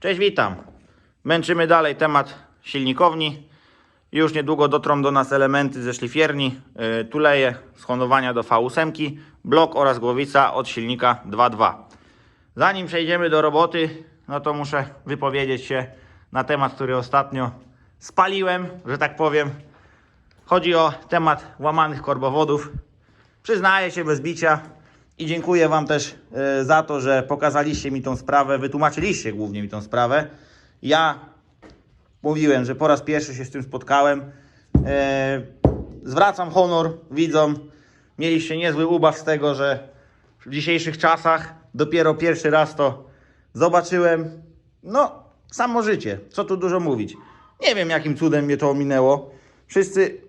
Cześć, witam. Męczymy dalej temat silnikowni. Już niedługo dotrą do nas elementy ze szlifierni, yy, tuleje z honowania do V8, blok oraz głowica od silnika 2.2. Zanim przejdziemy do roboty, no to muszę wypowiedzieć się na temat, który ostatnio spaliłem, że tak powiem. Chodzi o temat łamanych korbowodów. Przyznaję się bez bicia i dziękuję Wam też e, za to, że pokazaliście mi tą sprawę, wytłumaczyliście głównie mi tą sprawę. Ja mówiłem, że po raz pierwszy się z tym spotkałem. E, zwracam honor widzom. Mieliście niezły ubaw z tego, że w dzisiejszych czasach dopiero pierwszy raz to zobaczyłem. No, samo życie, co tu dużo mówić. Nie wiem, jakim cudem mnie to ominęło. Wszyscy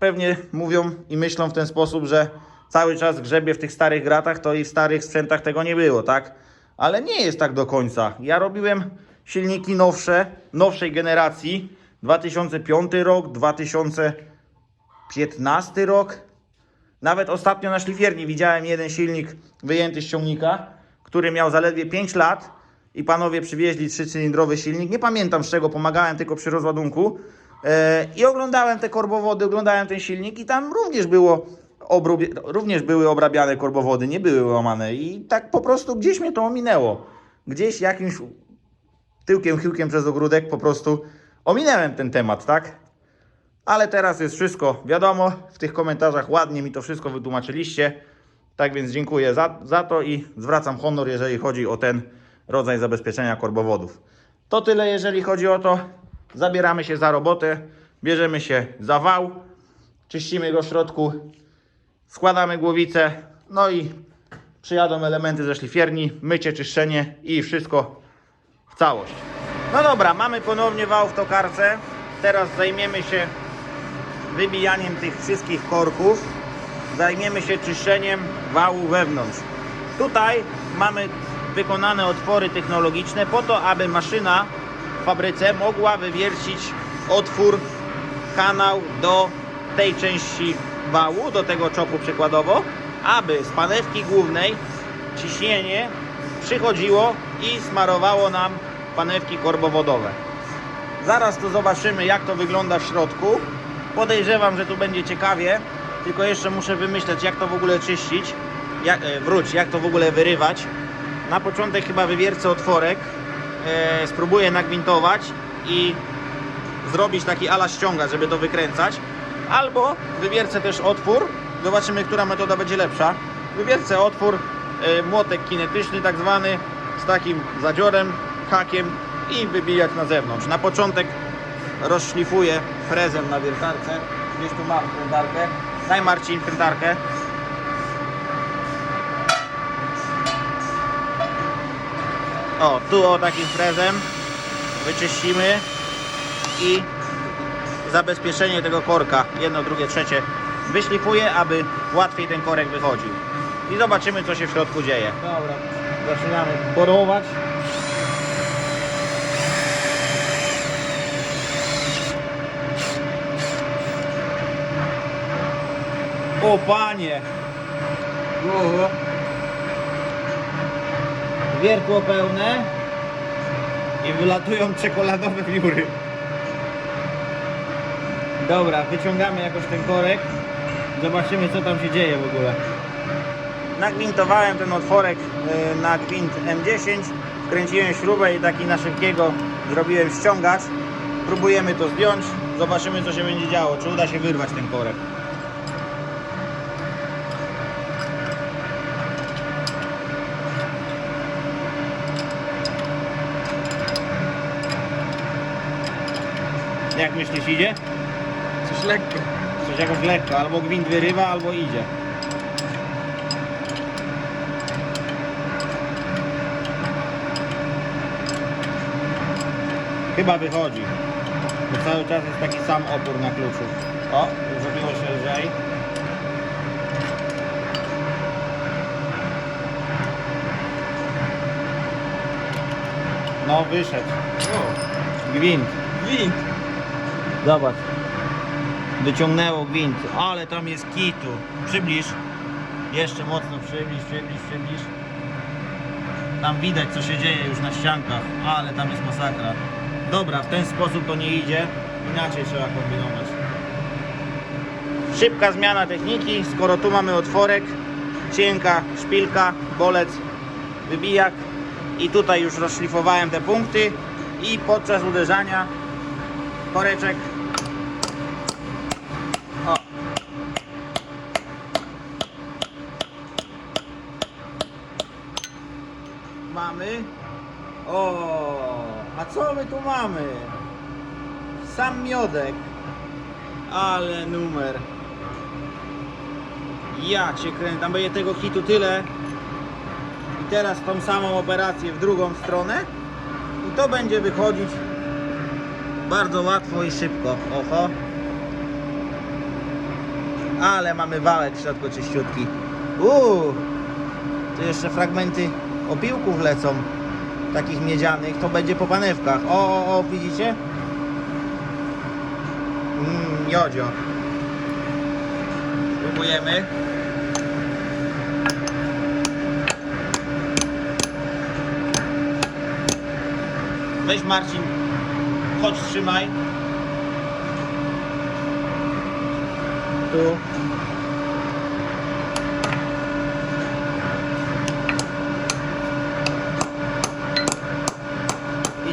pewnie mówią i myślą w ten sposób, że cały czas grzebie w tych starych gratach, to i w starych sprzętach tego nie było, tak? Ale nie jest tak do końca. Ja robiłem silniki nowsze, nowszej generacji. 2005 rok, 2015 rok. Nawet ostatnio na szlifierni widziałem jeden silnik wyjęty z ciągnika, który miał zaledwie 5 lat i panowie przywieźli trzycylindrowy silnik. Nie pamiętam z czego, pomagałem tylko przy rozładunku. E, I oglądałem te korbowody, oglądałem ten silnik i tam również było obrubie, również były obrabiane korbowody, nie były łamane i tak po prostu gdzieś mnie to ominęło. Gdzieś jakimś tyłkiem, chyłkiem przez ogródek po prostu ominąłem ten temat, tak? Ale teraz jest wszystko wiadomo, w tych komentarzach ładnie mi to wszystko wytłumaczyliście. Tak więc dziękuję za, za to i zwracam honor, jeżeli chodzi o ten rodzaj zabezpieczenia korbowodów. To tyle, jeżeli chodzi o to. Zabieramy się za robotę, bierzemy się za wał, czyścimy go w środku, składamy głowicę, no i przyjadą elementy ze szlifierni, mycie, czyszczenie i wszystko w całość. No dobra, mamy ponownie wał w tokarce. Teraz zajmiemy się wybijaniem tych wszystkich korków. Zajmiemy się czyszczeniem wału wewnątrz. Tutaj mamy wykonane otwory technologiczne po to, aby maszyna w fabryce mogła wywiercić otwór, kanał do tej części wału, do tego czopu przykładowo, aby z panewki głównej ciśnienie przychodziło i smarowało nam panewki korbowodowe. Zaraz to zobaczymy, jak to wygląda w środku. Podejrzewam, że tu będzie ciekawie, tylko jeszcze muszę wymyśleć, jak to w ogóle czyścić. Jak, e, wróć, jak to w ogóle wyrywać. Na początek chyba wywiercę otworek, e, spróbuję nagwintować i zrobić taki ala ściąga, żeby to wykręcać. Albo wywiercę też otwór, zobaczymy, która metoda będzie lepsza. Wywiercę otwór, e, młotek kinetyczny tak zwany, z takim zadziorem, hakiem i wybijać na zewnątrz. Na początek rozszlifuję frezem na wiertarce. Gdzieś tu mam krętarkę. Daj Marcin krętarkę. O, tu o takim frezem wyczyścimy i zabezpieczenie tego korka, jedno, drugie, trzecie, wyszlifuję, aby łatwiej ten korek wychodził. I zobaczymy, co się w środku dzieje. Dobra, zaczynamy borować. O panie! Oho. Wiertło pełne i wylatują czekoladowe wióry. Dobra, wyciągamy jakoś ten korek. Zobaczymy co tam się dzieje w ogóle. Nagwintowałem ten otworek y, na gwint M10. Wkręciłem śrubę i taki na szybkiego zrobiłem ściągacz. Próbujemy to zdjąć. Zobaczymy co się będzie działo. Czy uda się wyrwać ten korek. Jak myślisz idzie? Coś lekko. Coś jakoś lekko, albo gwint wyrywa, albo idzie. Chyba wychodzi. Bo cały czas jest taki sam opór na kluczu. O, zrobiło się lżej. No, wyszedł. O, Gwint. gwint. Zobacz. Wyciągnęło gwint, ale tam jest kitu. Przybliż. Jeszcze mocno przybliż, przybliż, przybliż. Tam widać co się dzieje już na ściankach, ale tam jest masakra. Dobra, w ten sposób to nie idzie, inaczej trzeba kombinować. Szybka zmiana techniki, skoro tu mamy otworek, cienka szpilka, bolec, wybijak i tutaj już rozszlifowałem te punkty i podczas uderzania koreczek o. Mamy o, a co tu mamy? Sam miodek ale numer. Ja cię kręcę, tam będzie tego hitu tyle. I teraz tą samą operację w drugą stronę. I to będzie wychodzić bardzo łatwo i szybko. Oho. Ale mamy wałek w środku czyściutki. Uuu. Tu jeszcze fragmenty opiłków lecą. Takich miedzianych. To będzie po panewkach. O, o, o, widzicie? Mmm, jodzio. Próbujemy. Weź Marcin, chodź trzymaj. Tu.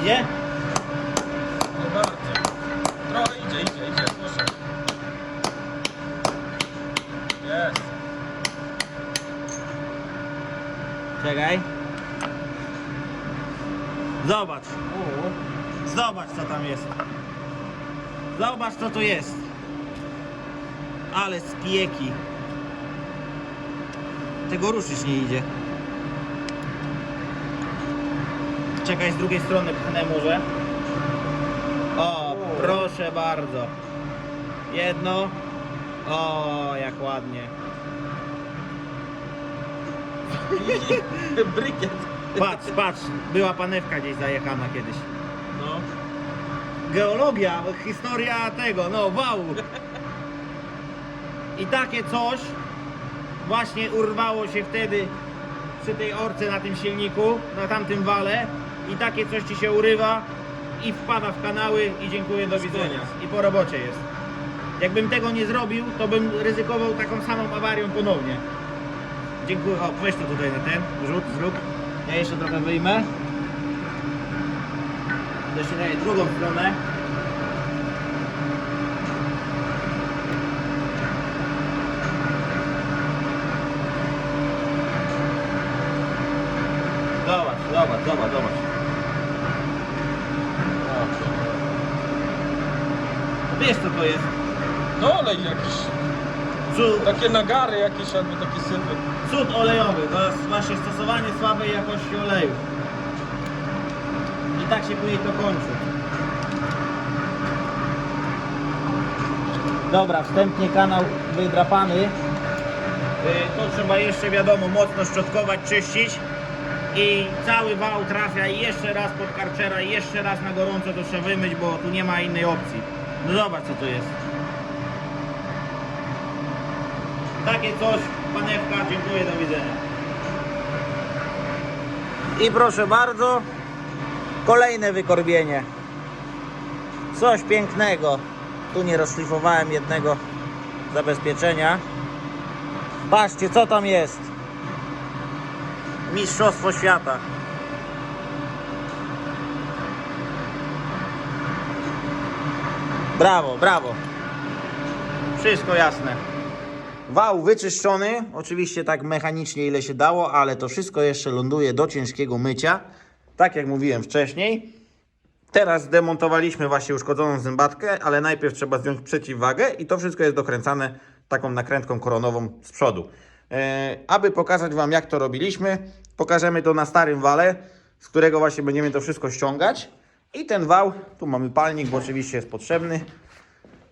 Idzie? Nie bardzo. Trochę idzie, idzie, idzie, proszę. Jest. Czekaj. Zobacz. Zobacz co tam jest. Zobacz co tu jest. Ale spieki. Tego ruszyć nie idzie. Czekaj z drugiej strony pchnę może. O, proszę bardzo. Jedno. O, jak ładnie. Brykiet. Patrz, patrz, była panewka gdzieś zajechana kiedyś. No. Geologia, historia tego, no wału. I takie coś właśnie urwało się wtedy przy tej orce na tym silniku, na tamtym wale i takie coś ci się urywa i wpada w kanały i dziękuję, do widzenia. I po robocie jest. Jakbym tego nie zrobił, to bym ryzykował taką samą awarią ponownie. Dziękuję. O, weź to tutaj na ten, rzut, zrób. Ja jeszcze trochę wyjmę. Jeszcze daję drugą stronę. Zobacz, zobacz, zobacz, zobacz. Wiesz co to jest? No olej jakiś. Cud, Takie nagary jakieś albo takie sypy. cud olejowy. To jest właśnie stosowanie słabej jakości oleju. I tak się później to kończy. Dobra, wstępnie kanał wydrapany. Yy, To trzeba jeszcze wiadomo mocno szczotkować, czyścić. I cały wał trafia i jeszcze raz pod karczera i jeszcze raz na gorąco to trzeba wymyć, bo tu nie ma innej opcji. No zobacz co to jest. Takie coś, panewka, dziękuję, do widzenia. I proszę bardzo, kolejne wykorbienie. Coś pięknego. Tu nie rozszlifowałem jednego zabezpieczenia. Patrzcie, co tam jest. Mistrzostwo świata. Brawo, brawo. Wszystko jasne. Wał wyczyszczony, oczywiście tak mechanicznie ile się dało, ale to wszystko jeszcze ląduje do ciężkiego mycia. Tak jak mówiłem wcześniej. Teraz zdemontowaliśmy właśnie uszkodzoną zębatkę, ale najpierw trzeba zdjąć przeciwwagę i to wszystko jest dokręcane taką nakrętką koronową z przodu. E, aby pokazać Wam jak to robiliśmy, pokażemy to na starym wale, z którego właśnie będziemy to wszystko ściągać. I ten wał, tu mamy palnik, bo oczywiście jest potrzebny.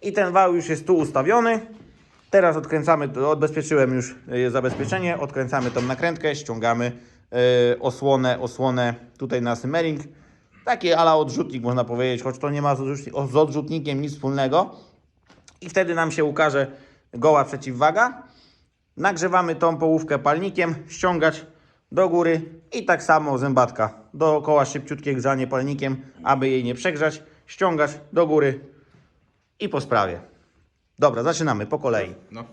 I ten wał już jest tu ustawiony. Teraz odkręcamy, odbezpieczyłem już e, zabezpieczenie, odkręcamy tą nakrętkę, ściągamy e, osłonę, osłonę tutaj na Simmering. Taki ala odrzutnik można powiedzieć, choć to nie ma z odrzutni- z odrzutnikiem nic wspólnego. I wtedy nam się ukaże goła przeciwwaga. Nagrzewamy tą połówkę palnikiem, ściągać do góry i tak samo zębatka dookoła szybciutkie grzanie palnikiem, aby jej nie przegrzać, ściągasz do góry i po sprawie. Dobra, zaczynamy po kolei. No.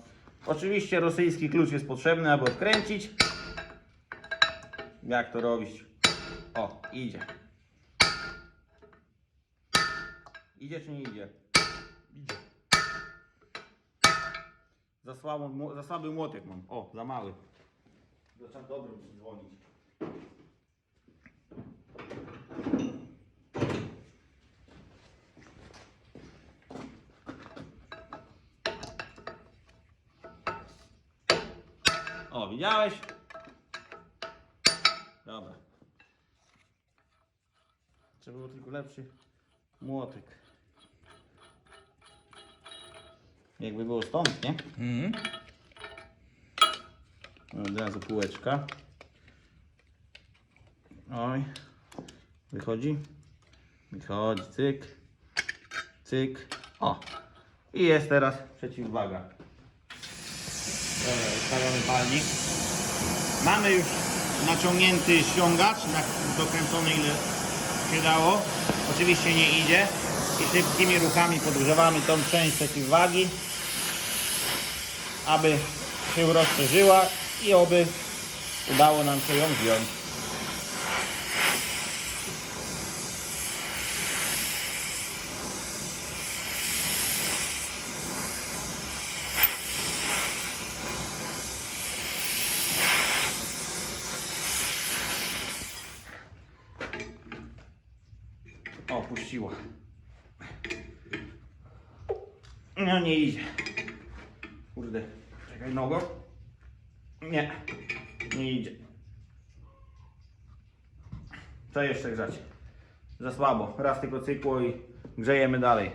Oczywiście rosyjski klucz jest potrzebny, aby odkręcić. Jak to robić? O, idzie. Idzie czy nie idzie? Idzie. Za, za słaby młotek mam. O, za mały. Zacząłem dobrym dzwonić. O, widziałeś? Dobra. Trzeba było tylko lepszy młotek. Jakby było stąd, nie? Mhm. Od razu półeczka. Oj. Wychodzi. Wychodzi, cyk. Cyk. O. I jest teraz przeciwwaga. Dobra, ustawiamy palnik. Mamy już naciągnięty ściągacz, dokręcony ile się dało. Oczywiście nie idzie. I szybkimi ruchami podgrzewamy tą część przeciwwagi, aby się rozszerzyła i oby udało nam się ją wziąć. O, puściła. No nie idzie. Kurde. Czekaj nogą. Nie. Nie idzie. Co jeszcze grzać? Za słabo. Raz tylko cykło i grzejemy dalej.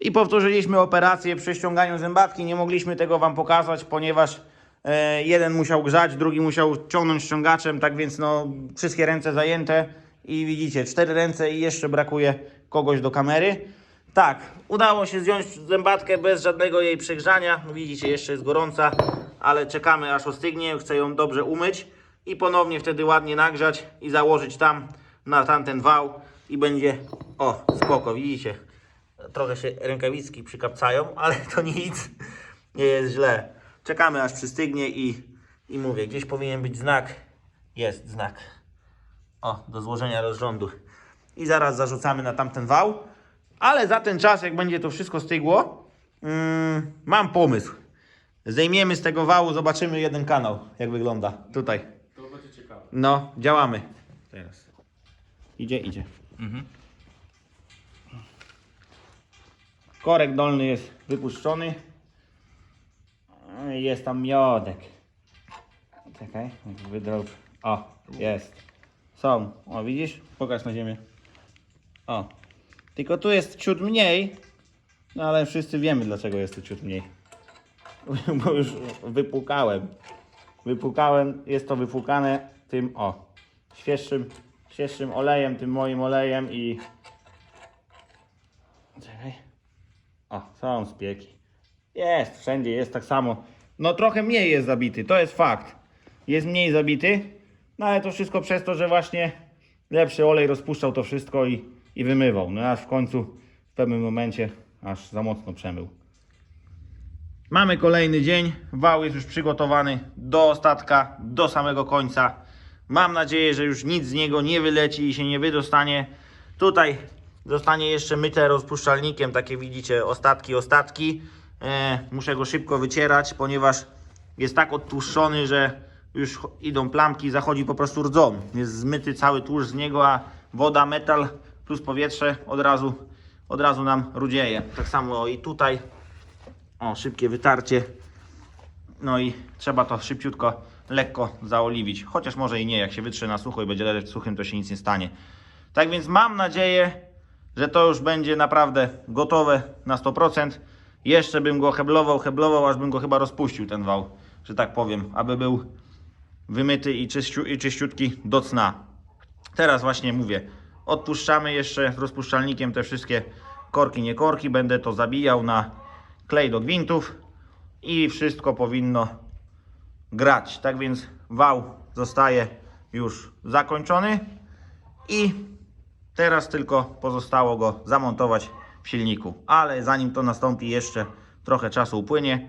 I powtórzyliśmy operację przy ściąganiu zębatki. Nie mogliśmy tego Wam pokazać, ponieważ e, jeden musiał grzać, drugi musiał ciągnąć ściągaczem, tak więc no, wszystkie ręce zajęte i widzicie, cztery ręce i jeszcze brakuje kogoś do kamery. Tak, udało się zdjąć zębatkę bez żadnego jej przegrzania. No, Widzicie, jeszcze jest gorąca, ale czekamy aż ostygnie. Chcę ją dobrze umyć i ponownie wtedy ładnie nagrzać i założyć tam na tamten wał i będzie, o, spoko, widzicie. Trochę się rękawiczki przykapcają, ale to nic, nie jest źle. Czekamy aż przystygnie i, i mówię, gdzieś powinien być znak. Jest znak. O, do złożenia rozrządu. I zaraz zarzucamy na tamten wał. Ale za ten czas, jak będzie to wszystko stygło, mm, mam pomysł. Zdejmiemy z tego wału, zobaczymy jeden kanał, jak wygląda. Tutaj. To będzie ciekawe. No, działamy. Teraz. Idzie, idzie. Mhm. Korek dolny jest wypuszczony. Jest tam miodek. Czekaj, wydrób. O, jest. Są. O, widzisz? Pokaż na ziemię. O. Tylko tu jest ciut mniej. No ale wszyscy wiemy dlaczego jest tu ciut mniej. Bo już wypłukałem. Wypłukałem, jest to wypłukane tym o świeższym, świeższym olejem, tym moim olejem i Czekaj. O, są spieki. Jest, wszędzie jest tak samo. No trochę mniej jest zabity, to jest fakt. Jest mniej zabity, no ale to wszystko przez to, że właśnie lepszy olej rozpuszczał to wszystko i, i wymywał. No aż w końcu w pewnym momencie aż za mocno przemył. Mamy kolejny dzień. Wał jest już przygotowany do ostatka, do samego końca. Mam nadzieję, że już nic z niego nie wyleci i się nie wydostanie. Tutaj zostanie jeszcze myte rozpuszczalnikiem, takie widzicie, ostatki, ostatki. E, muszę go szybko wycierać, ponieważ jest tak odtłuszczony, że już idą plamki, zachodzi po prostu rdzą. Jest zmyty cały tłuszcz z niego, a woda, metal plus powietrze od razu, od razu nam rudzieje. Tak samo i tutaj. O, szybkie wytarcie. No i trzeba to szybciutko, lekko zaoliwić. Chociaż może i nie, jak się wytrze na sucho i będzie leżeć suchym, to się nic nie stanie. Tak więc mam nadzieję, że to już będzie naprawdę gotowe na 100%. Jeszcze bym go heblował, heblował, aż bym go chyba rozpuścił ten wał, że tak powiem, aby był wymyty i, czyściu, i czyściutki do cna. Teraz właśnie mówię, odpuszczamy jeszcze rozpuszczalnikiem te wszystkie korki, nie korki. Będę to zabijał na klej do gwintów i wszystko powinno grać. Tak więc wał zostaje już zakończony i teraz tylko pozostało go zamontować w silniku. Ale zanim to nastąpi jeszcze trochę czasu upłynie.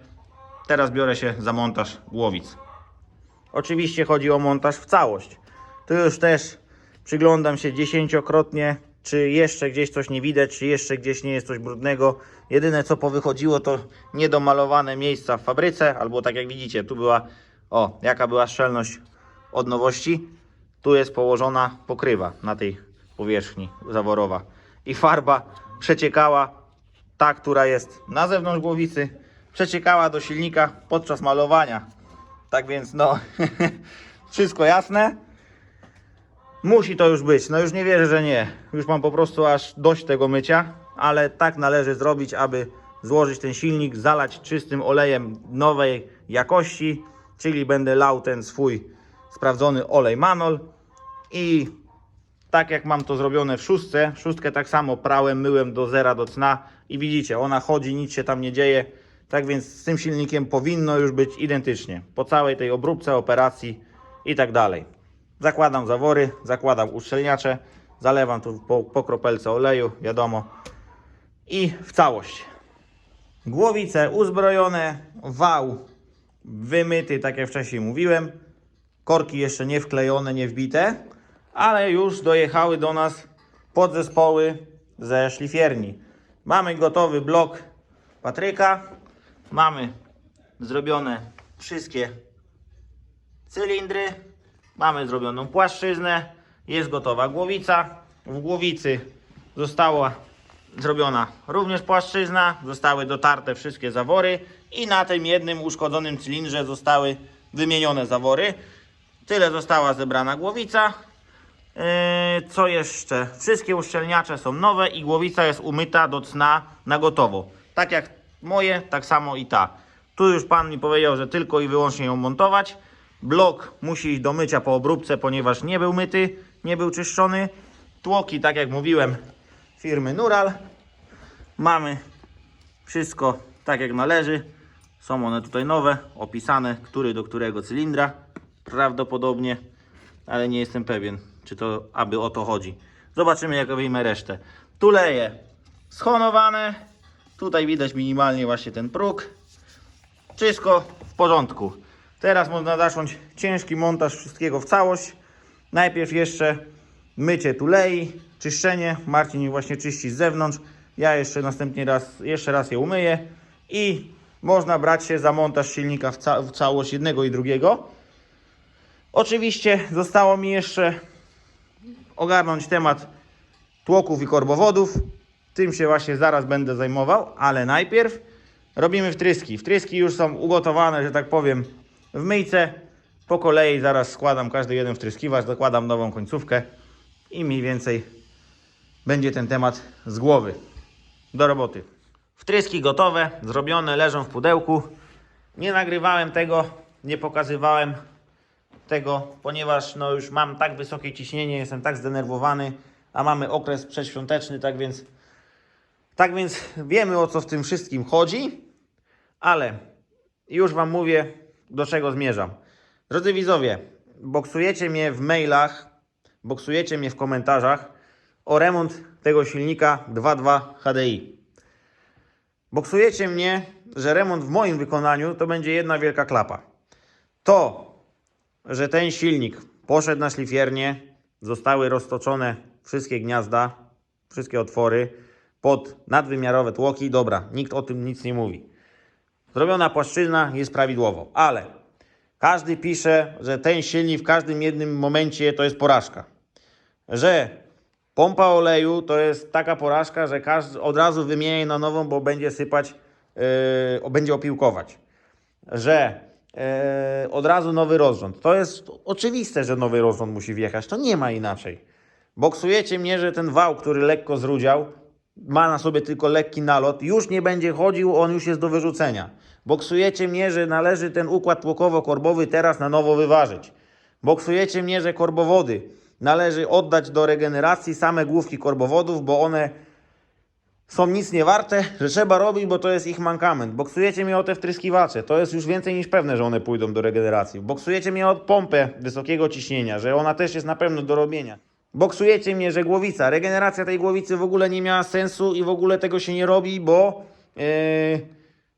Teraz biorę się za montaż głowic. Oczywiście chodzi o montaż w całość. Tu już też przyglądam się dziesięciokrotnie, czy jeszcze gdzieś coś nie widać, czy jeszcze gdzieś nie jest coś brudnego. Jedyne co powychodziło to niedomalowane miejsca w fabryce, albo tak jak widzicie, tu była, o, jaka była szczelność od nowości. Tu jest położona pokrywa na tej powierzchni zaworowa. I farba przeciekała, ta, która jest na zewnątrz głowicy, przeciekała do silnika podczas malowania. Tak więc no, wszystko jasne. Musi to już być. No już nie wierzę, że nie. Już mam po prostu aż dość tego mycia, ale tak należy zrobić, aby złożyć ten silnik, zalać czystym olejem nowej jakości, czyli będę lał ten swój sprawdzony olej Manol i tak jak mam to zrobione w szóstce, szóstkę tak samo prałem, myłem do zera, do cna i widzicie, ona chodzi, nic się tam nie dzieje. Tak więc z tym silnikiem powinno już być identycznie. Po całej tej obróbce, operacji i tak dalej. Zakładam zawory, zakładam uszczelniacze, zalewam tu po, po kropelce oleju, wiadomo. I w całość. Głowice uzbrojone, wał wymyty, tak jak wcześniej mówiłem. Korki jeszcze nie wklejone, nie wbite, ale już dojechały do nas podzespoły ze szlifierni. Mamy gotowy blok Patryka, mamy zrobione wszystkie cylindry, mamy zrobioną płaszczyznę, jest gotowa głowica. W głowicy została zrobiona również płaszczyzna, zostały dotarte wszystkie zawory i na tym jednym uszkodzonym cylindrze zostały wymienione zawory. Tyle została zebrana głowica. Yy, co jeszcze? Wszystkie uszczelniacze są nowe i głowica jest umyta do cna na gotowo. Tak jak moje, tak samo i ta. Tu już pan mi powiedział, że tylko i wyłącznie ją montować. Blok musi iść do mycia po obróbce, ponieważ nie był myty, nie był czyszczony. Tłoki, tak jak mówiłem, firmy Nural. Mamy wszystko tak jak należy. Są one tutaj nowe, opisane, który do którego cylindra. Prawdopodobnie, ale nie jestem pewien, czy to aby o to chodzi. Zobaczymy, jak wyjmę resztę. Tu leje schonowane. Tutaj widać minimalnie właśnie ten próg. Wszystko w porządku. Teraz można zacząć ciężki montaż wszystkiego w całość. Najpierw jeszcze mycie tulei, czyszczenie. Marcin właśnie czyści z zewnątrz. Ja jeszcze następnie raz, jeszcze raz je umyję i można brać się za montaż silnika w, ca w całość jednego i drugiego. Oczywiście zostało mi jeszcze ogarnąć temat tłoków i korbowodów. Tym się właśnie zaraz będę zajmował, ale najpierw robimy wtryski. Wtryski już są ugotowane, że tak powiem, w myjce. Po kolei zaraz składam każdy jeden wtryskiwacz, dokładam nową końcówkę i mniej więcej będzie ten temat z głowy. Do roboty. Wtryski gotowe, zrobione, leżą w pudełku. Nie nagrywałem tego, nie pokazywałem tego, ponieważ no już mam tak wysokie ciśnienie, jestem tak zdenerwowany, a mamy okres przedświąteczny, tak więc tak więc wiemy o co w tym wszystkim chodzi, ale już Wam mówię, do czego zmierzam. Drodzy widzowie, boksujecie mnie w mailach, boksujecie mnie w komentarzach o remont tego silnika 2.2 HDI. Boksujecie mnie, że remont w moim wykonaniu to będzie jedna wielka klapa. To, że ten silnik poszedł na szlifiernię, zostały roztoczone wszystkie gniazda, wszystkie otwory pod nadwymiarowe tłoki, dobra, nikt o tym nic nie mówi. Zrobiona płaszczyzna jest prawidłowo, ale każdy pisze, że ten silnik w każdym jednym momencie to jest porażka. Że pompa oleju to jest taka porażka, że każdy od razu wymieni na nową, bo będzie sypać, yy, będzie opiłkować. Że yy, od razu nowy rozrząd. To jest oczywiste, że nowy rozrząd musi wjechać. To nie ma inaczej. Boksujecie mnie, że ten wał, który lekko zrudział, ma na sobie tylko lekki nalot, już nie będzie chodził, on już jest do wyrzucenia. Boksujecie mnie, że należy ten układ tłokowo-korbowy teraz na nowo wyważyć. Boksujecie mnie, że korbowody należy oddać do regeneracji same główki korbowodów, bo one są nic nie warte, że trzeba robić, bo to jest ich mankament. Boksujecie mnie o te wtryskiwacze, to jest już więcej niż pewne, że one pójdą do regeneracji. Boksujecie mnie o pompę wysokiego ciśnienia, że ona też jest na pewno do robienia. Boksujecie mnie, że głowica, regeneracja tej głowicy w ogóle nie miała sensu i w ogóle tego się nie robi, bo yy,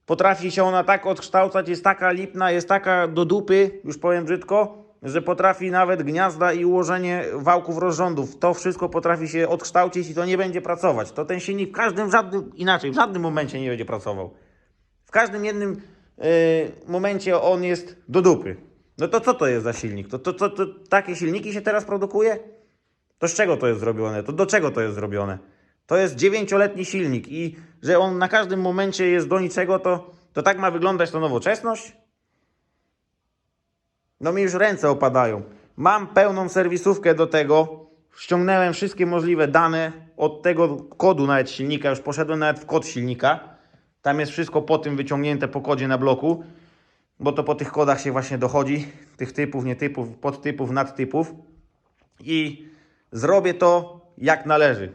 potrafi się ona tak odkształcać, jest taka lipna, jest taka do dupy, już powiem brzydko, że potrafi nawet gniazda i ułożenie wałków rozrządów. To wszystko potrafi się odkształcić i to nie będzie pracować. To ten silnik w każdym, w żadnym, inaczej, w żadnym momencie nie będzie pracował. W każdym jednym yy, momencie on jest do dupy. No to co to jest za silnik? To, to, to, to takie silniki się teraz produkuje? To z czego to jest zrobione? To do czego to jest zrobione? To jest dziewięcioletni silnik i że on na każdym momencie jest do niczego, to, to tak ma wyglądać ta nowoczesność? No mi już ręce opadają. Mam pełną serwisówkę do tego. Ściągnąłem wszystkie możliwe dane od tego kodu nawet silnika. Już poszedłem nawet w kod silnika. Tam jest wszystko po tym wyciągnięte po kodzie na bloku. Bo to po tych kodach się właśnie dochodzi. Tych typów, nie typów, podtypów, nadtypów. I zrobię to jak należy.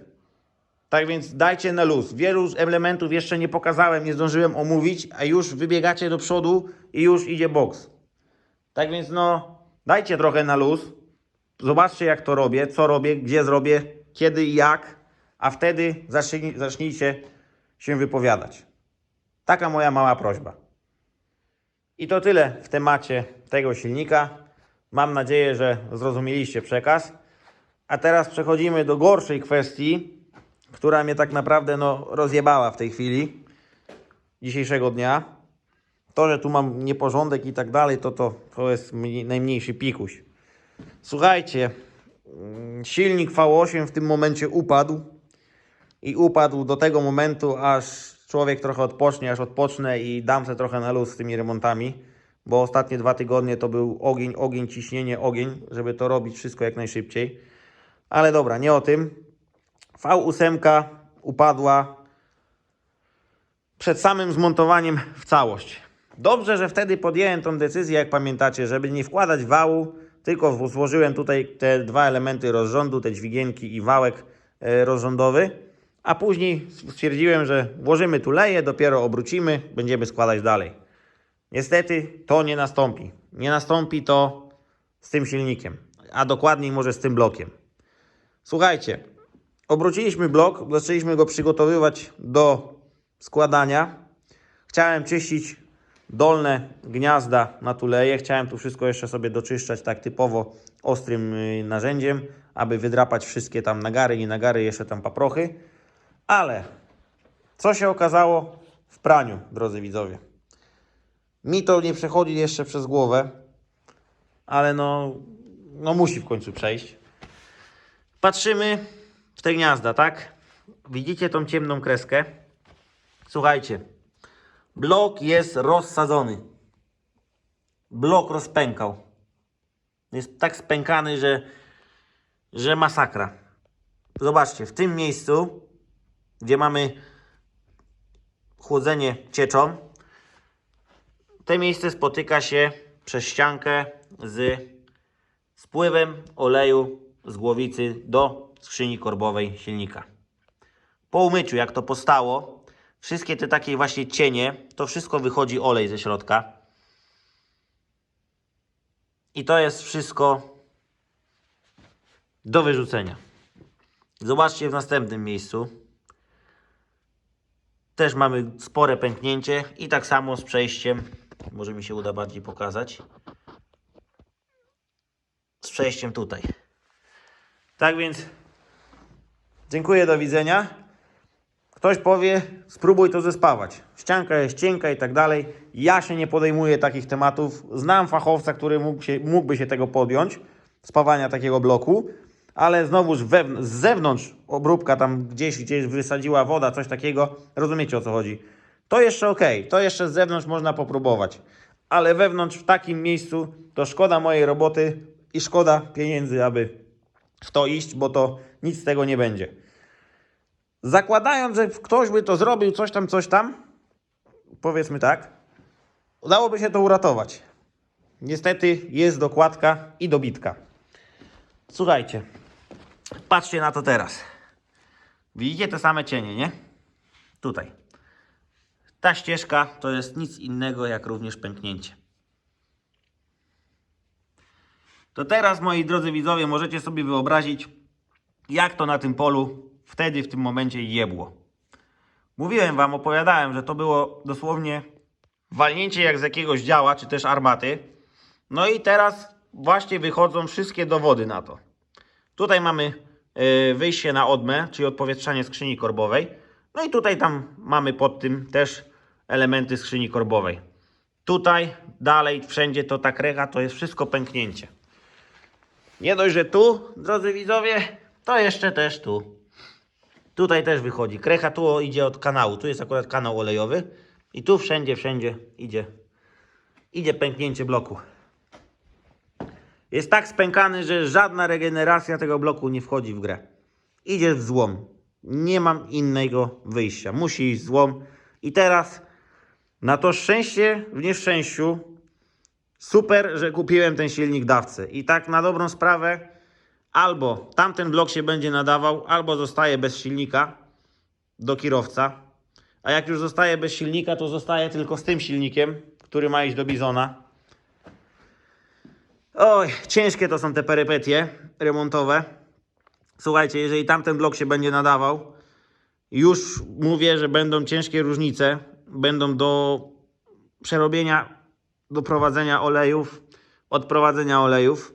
Tak więc dajcie na luz. Wielu elementów jeszcze nie pokazałem, nie zdążyłem omówić, a już wybiegacie do przodu i już idzie boks. Tak więc no, dajcie trochę na luz. Zobaczcie jak to robię, co robię, gdzie zrobię, kiedy i jak, a wtedy zacznij, zacznijcie się wypowiadać. Taka moja mała prośba. I to tyle w temacie tego silnika. Mam nadzieję, że zrozumieliście przekaz. A teraz przechodzimy do gorszej kwestii, która mnie tak naprawdę no, rozjebała w tej chwili, dzisiejszego dnia. To, że tu mam nieporządek i tak dalej, to, to, to jest mniej- najmniejszy pikuś. Słuchajcie, mm, silnik V8 w tym momencie upadł i upadł do tego momentu, aż człowiek trochę odpocznie, aż odpocznę i dam sobie trochę na luz z tymi remontami, bo ostatnie dwa tygodnie to był ogień, ogień, ciśnienie, ogień, żeby to robić wszystko jak najszybciej. Ale dobra, nie o tym. V8 upadła przed samym zmontowaniem w całość. Dobrze, że wtedy podjąłem tą decyzję, jak pamiętacie, żeby nie wkładać wału, tylko złożyłem tutaj te dwa elementy rozrządu, te dźwigienki i wałek e, rozrządowy, a później stwierdziłem, że włożymy tu leję, dopiero obrócimy, będziemy składać dalej. Niestety to nie nastąpi. Nie nastąpi to z tym silnikiem, a dokładniej może z tym blokiem. Słuchajcie, obróciliśmy blok, zaczęliśmy go przygotowywać do składania. Chciałem czyścić dolne gniazda na tuleje. Chciałem tu wszystko jeszcze sobie doczyszczać tak typowo ostrym y, narzędziem, aby wydrapać wszystkie tam nagary i nagary, jeszcze tam paprochy. Ale co się okazało w praniu, drodzy widzowie? Mi to nie przechodzi jeszcze przez głowę, ale no, no musi w końcu przejść. Patrzymy w te gniazda, tak? Widzicie tą ciemną kreskę? Słuchajcie, blok jest rozsadzony. Blok rozpękał. Jest tak spękany, że, że masakra. Zobaczcie, w tym miejscu, gdzie mamy chłodzenie cieczą, to miejsce spotyka się przez ściankę z spływem oleju z głowicy do skrzyni korbowej silnika. Po umyciu, jak to postało, wszystkie te takie właśnie cienie, to wszystko wychodzi olej ze środka. I to jest wszystko do wyrzucenia. Zobaczcie w następnym miejscu. Też mamy spore pęknięcie i tak samo z przejściem. Może mi się uda bardziej pokazać. Z przejściem tutaj. Tak więc dziękuję, do widzenia. Ktoś powie, spróbuj to zespawać. Ścianka jest cienka i tak dalej. Ja się nie podejmuję takich tematów. Znam fachowca, który mógł się, mógłby się tego podjąć, spawania takiego bloku, ale znowuż wewn- z zewnątrz obróbka tam gdzieś, gdzieś wysadziła woda, coś takiego. Rozumiecie o co chodzi. To jeszcze ok, to jeszcze z zewnątrz można popróbować, ale wewnątrz w takim miejscu to szkoda mojej roboty i szkoda pieniędzy, aby w to iść, bo to nic z tego nie będzie. Zakładając, że ktoś by to zrobił, coś tam, coś tam, powiedzmy tak, udałoby się to uratować. Niestety jest dokładka i dobitka. Słuchajcie, patrzcie na to teraz. Widzicie te same cienie, nie? Tutaj. Ta ścieżka to jest nic innego jak również pęknięcie. To teraz, moi drodzy widzowie, możecie sobie wyobrazić, jak to na tym polu wtedy, w tym momencie jebło. Mówiłem wam, opowiadałem, że to było dosłownie walnięcie jak z jakiegoś działa, czy też armaty. No i teraz właśnie wychodzą wszystkie dowody na to. Tutaj mamy e, wyjście na odmę, czyli odpowietrzanie skrzyni korbowej. No i tutaj tam mamy pod tym też elementy skrzyni korbowej. Tutaj, dalej, wszędzie to ta krecha, to jest wszystko pęknięcie. Nie dość, że tu, drodzy widzowie, to jeszcze też tu. Tutaj też wychodzi. Krecha tu idzie od kanału. Tu jest akurat kanał olejowy. I tu wszędzie, wszędzie idzie, idzie pęknięcie bloku. Jest tak spękany, że żadna regeneracja tego bloku nie wchodzi w grę. Idzie w złom. Nie mam innego wyjścia. Musi iść złom. I teraz na to szczęście w nieszczęściu super, że kupiłem ten silnik dawcy. I tak na dobrą sprawę albo tamten blok się będzie nadawał, albo zostaje bez silnika do kierowca. A jak już zostaje bez silnika, to zostaje tylko z tym silnikiem, który ma iść do Bizona. Oj, ciężkie to są te perypetie remontowe. Słuchajcie, jeżeli tamten blok się będzie nadawał, już mówię, że będą ciężkie różnice. Będą do przerobienia, do prowadzenia olejów, odprowadzenia olejów,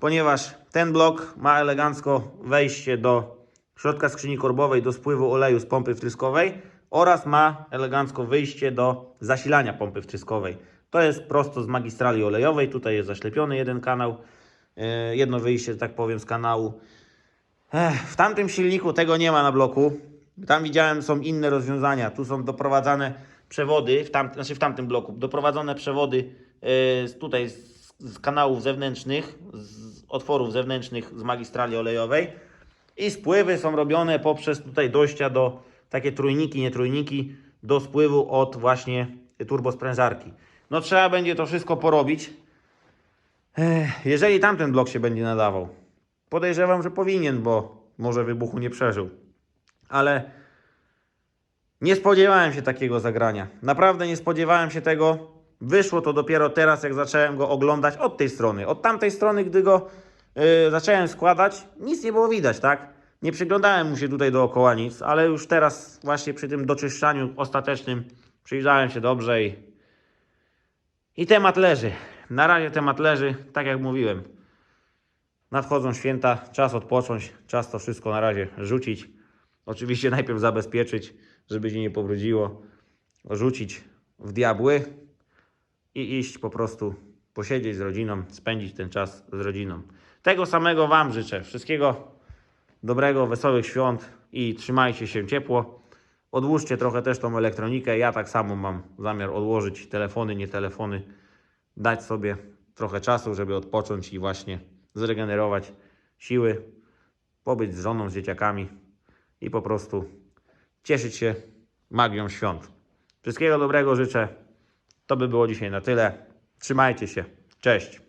ponieważ ten blok ma elegancko wejście do środka skrzyni korbowej do spływu oleju z pompy wtryskowej oraz ma elegancko wyjście do zasilania pompy wtryskowej. To jest prosto z magistrali olejowej. Tutaj jest zaślepiony jeden kanał, e, jedno wyjście, tak powiem, z kanału. W tamtym silniku tego nie ma na bloku. Tam widziałem, są inne rozwiązania. Tu są doprowadzane przewody, w, tam, znaczy w tamtym bloku, doprowadzone przewody e, z- tutaj z, z kanałów zewnętrznych, z otworów zewnętrznych z magistrali olejowej. I spływy są robione poprzez tutaj dojścia do takie trójniki, nie trójniki, do spływu od właśnie turbosprężarki. No trzeba będzie to wszystko porobić. Ech, jeżeli tamten blok się będzie nadawał. Podejrzewam, że powinien, bo może wybuchu nie przeżył. Ale nie spodziewałem się takiego zagrania. Naprawdę nie spodziewałem się tego. Wyszło to dopiero teraz, jak zacząłem go oglądać od tej strony. Od tamtej strony, gdy go yy, zacząłem składać, nic nie było widać, tak? Nie przyglądałem mu się tutaj dookoła nic, ale już teraz właśnie przy tym doczyszczaniu ostatecznym przyjrzałem się dobrze i, i temat leży. Na razie temat leży, tak jak mówiłem. Nadchodzą święta, czas odpocząć, czas to wszystko na razie rzucić. Oczywiście najpierw zabezpieczyć, żeby się nie powróciło. Rzucić w diabły i iść po prostu posiedzieć z rodziną, spędzić ten czas z rodziną. Tego samego Wam życzę. Wszystkiego dobrego, wesołych świąt i trzymajcie się ciepło. Odłóżcie trochę też tą elektronikę. Ja tak samo mam zamiar odłożyć telefony, nie telefony, dać sobie trochę czasu, żeby odpocząć i właśnie zregenerować siły, pobyć z żoną, z dzieciakami i po prostu cieszyć się magią świąt. Wszystkiego dobrego życzę. To by było dzisiaj na tyle. Trzymajcie się. Cześć.